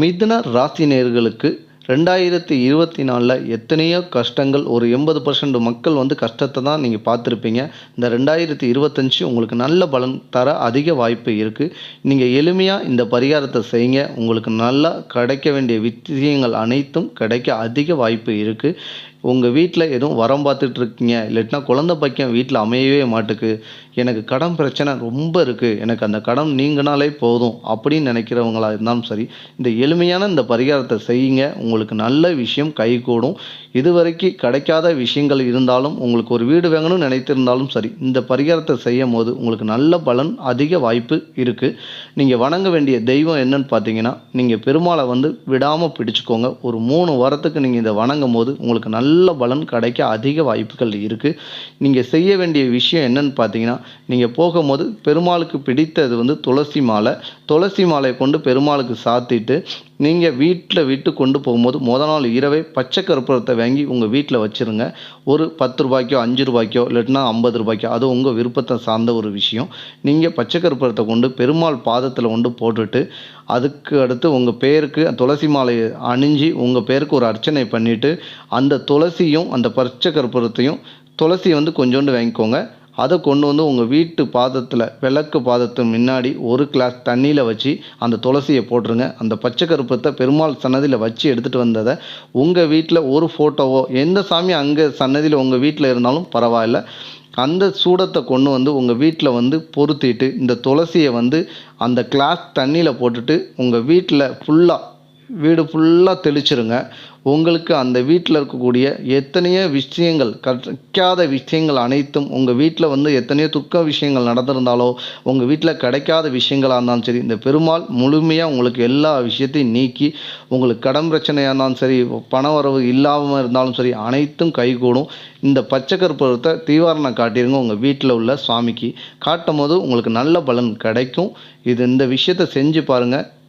மிதுன ராசி நேர்களுக்கு ரெண்டாயிரத்தி இருபத்தி நாலில் எத்தனையோ கஷ்டங்கள் ஒரு எண்பது பர்சன்ட் மக்கள் வந்து கஷ்டத்தை தான் நீங்கள் பார்த்துருப்பீங்க. இந்த ரெண்டாயிரத்தி இருபத்தஞ்சி உங்களுக்கு நல்ல பலன் தர அதிக வாய்ப்பு இருக்குது நீங்கள் எளிமையாக இந்த பரிகாரத்தை செய்யுங்க. உங்களுக்கு நல்லா கிடைக்க வேண்டிய விஷயங்கள் அனைத்தும் கிடைக்க அதிக வாய்ப்பு இருக்குது உங்கள் வீட்டில் எதுவும் வரம் பார்த்துட்டு இருக்கீங்க இல்லாட்டினா குழந்தை பையன் வீட்டில் அமையவே மாட்டுக்கு. எனக்கு கடன் பிரச்சனை ரொம்ப இருக்குது எனக்கு அந்த கடன் நீங்கினாலே போதும் அப்படின்னு நினைக்கிறவங்களா இருந்தாலும் சரி இந்த எளிமையான இந்த பரிகாரத்தை செய்யுங்க. உங்களுக்கு நல்ல விஷயம் கைகூடும். இதுவரைக்கும் கிடைக்காத விஷயங்கள் இருந்தாலும் உங்களுக்கு ஒரு வீடு வாங்கணும்னு நினைத்திருந்தாலும் சரி இந்த பரிகாரத்தை செய்யும் போது உங்களுக்கு நல்ல பலன் அதிக வாய்ப்பு இருக்குது நீங்கள் வணங்க வேண்டிய தெய்வம் என்னன்னு பார்த்தீங்கன்னா நீங்கள் பெருமாளை வந்து விடாமல் பிடிச்சுக்கோங்க. ஒரு மூணு வாரத்துக்கு நீங்கள் இதை வணங்கும் போது உங்களுக்கு நல்ல பலன் கிடைக்க அதிக வாய்ப்புகள் இருக்குது நீங்கள் செய்ய வேண்டிய விஷயம் என்னன்னு பார்த்தீங்கன்னா நீங்கள் போகும்போது பெருமாளுக்கு பிடித்தது வந்து துளசி மாலை. துளசி மாலையை கொண்டு பெருமாளுக்கு சாத்திட்டு நீங்கள் வீட்டில் விட்டு கொண்டு போகும்போது முத நாள் இரவே பச்சை கற்பூரத்தை வாங்கி உங்கள் வீட்டில் வச்சுருங்க. ஒரு பத்து ரூபாய்க்கோ அஞ்சு ரூபாய்க்கோ இல்லட்டினா ஐம்பது ரூபாய்க்கோ அது உங்கள் விருப்பத்தை சார்ந்த ஒரு விஷயம். நீங்கள் பச்சை கற்பூரத்தை கொண்டு பெருமாள் பாதத்தில் கொண்டு போட்டுட்டு அதுக்கு அடுத்து உங்கள் பேருக்கு துளசி மாலையை அணிஞ்சு உங்கள் பேருக்கு ஒரு அர்ச்சனை பண்ணிவிட்டு அந்த துளசியும் அந்த பச்சை கற்பூரத்தையும் துளசியை வந்து கொஞ்சோண்டு வாங்கிக்கோங்க. அதை கொண்டு வந்து உங்கள் வீட்டு பாதத்தில் விளக்கு பாதத்து முன்னாடி ஒரு கிளாஸ் தண்ணியில் வச்சு அந்த துளசியை போட்டுருங்க. அந்த பச்சை கருப்பத்தை பெருமாள் சன்னதியில் வச்சு எடுத்துகிட்டு வந்ததை உங்கள் வீட்டில் ஒரு ஃபோட்டோவோ எந்த சாமி அங்கே சன்னதியில் உங்கள் வீட்டில் இருந்தாலும் பரவாயில்ல. அந்த சூடத்தை கொண்டு வந்து உங்கள் வீட்டில் வந்து பொருத்திட்டு இந்த துளசியை வந்து அந்த கிளாஸ் தண்ணியில் போட்டுட்டு உங்கள் வீட்டில் ஃபுல்லாக வீடு ஃபுல்லாக தெளிச்சிருங்க. உங்களுக்கு அந்த வீட்டில் இருக்கக்கூடிய எத்தனையோ விஷயங்கள் கிடைக்காத விஷயங்கள் அனைத்தும் உங்கள் வீட்டில் வந்து எத்தனையோ துக்க விஷயங்கள் நடந்திருந்தாலோ உங்கள் வீட்டில் கிடைக்காத விஷயங்களாக இருந்தாலும் சரி இந்த பெருமாள் முழுமையாக உங்களுக்கு எல்லா விஷயத்தையும் நீக்கி உங்களுக்கு கடன் பிரச்சனையாக இருந்தாலும் சரி பண வரவு இல்லாமல் இருந்தாலும் சரி அனைத்தும் கைகூடும். இந்த பச்சை கற்பூரத்தை தீவாரணம் காட்டிடுங்க உங்கள் வீட்டில் உள்ள சுவாமிக்கு. காட்டும் போது உங்களுக்கு நல்ல பலன் கிடைக்கும். இது இந்த விஷயத்தை செஞ்சு பாருங்கள்